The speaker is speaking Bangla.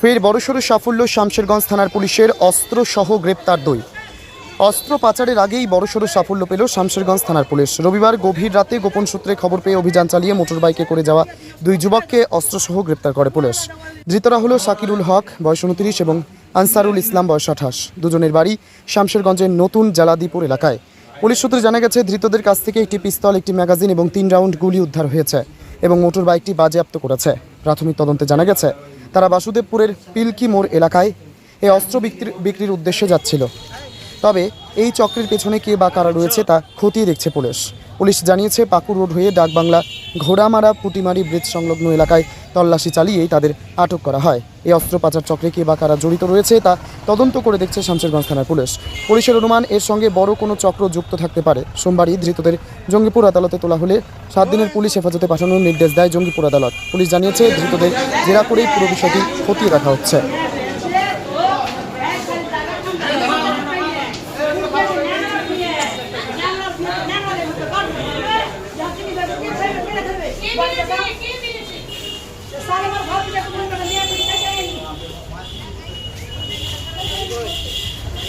ফের বড়সড় সাফল্য শামশেরগঞ্জ থানার পুলিশের অস্ত্রসহ গ্রেপ্তার দুই। অস্ত্র পাচারের আগেই বড়সড় সাফল্য পেল শামশেরগঞ্জ থানার পুলিশ। রবিবার গভীর রাতে গোপন সূত্রে খবর পেয়ে অভিযান চালিয়ে মোটরবাইকে করে যাওয়া দুই যুবককে অস্ত্রসহ গ্রেপ্তার করে পুলিশ। ধৃতরা হল শাকিরুল হক, বয়স উনত্রিশ, এবং আনসারুল ইসলাম, বয়স আঠাশ। দুজনের বাড়ি শামশেরগঞ্জের নতুন জালাদিপুর এলাকায়। পুলিশ সূত্রে জানা গেছে, ধৃতদের কাছ থেকে একটি পিস্তল, একটি ম্যাগাজিন এবং তিন রাউন্ড গুলি উদ্ধার হয়েছে এবং মোটর বাইকটি বাজেয়াপ্ত করেছে। প্রাথমিক তদন্তে জানা গেছে তারা বাসুদেবপুরের পিলকি মোড় এলাকায় এই অস্ত্র বিক্রির বিক্রির উদ্দেশ্যে যাচ্ছিল। তবে এই চক্রের পেছনে কে বা কারা রয়েছে তা খতিয়ে দেখছে পুলিশ। পুলিশ জানিয়েছে পাকুর রোড হয়ে ডাকবাংলা, ঘোড়ামারা, পুটিমারি ব্রিজ সংলগ্ন এলাকায় তল্লাশি চালিয়েই তাদের আটক করা হয়। এই অস্ত্র পাচার চক্রে কে বা কারা জড়িত রয়েছে তা তদন্ত করে দেখছে শামশেরগঞ্জ থানার পুলিশ। পুলিশের অনুমান, এর সঙ্গে বড় কোনো চক্র যুক্ত থাকতে পারে। সোমবারই ধৃতদের জঙ্গিপুর আদালতে তোলা হলে সাত দিনের পুলিশ হেফাজতে পাঠানোর নির্দেশ দেয় জঙ্গিপুর আদালত। পুলিশ জানিয়েছে, ধৃতদের জেরা করেই পুরো বিষয়টি খতিয়ে দেখা হচ্ছে। सारा बार भाव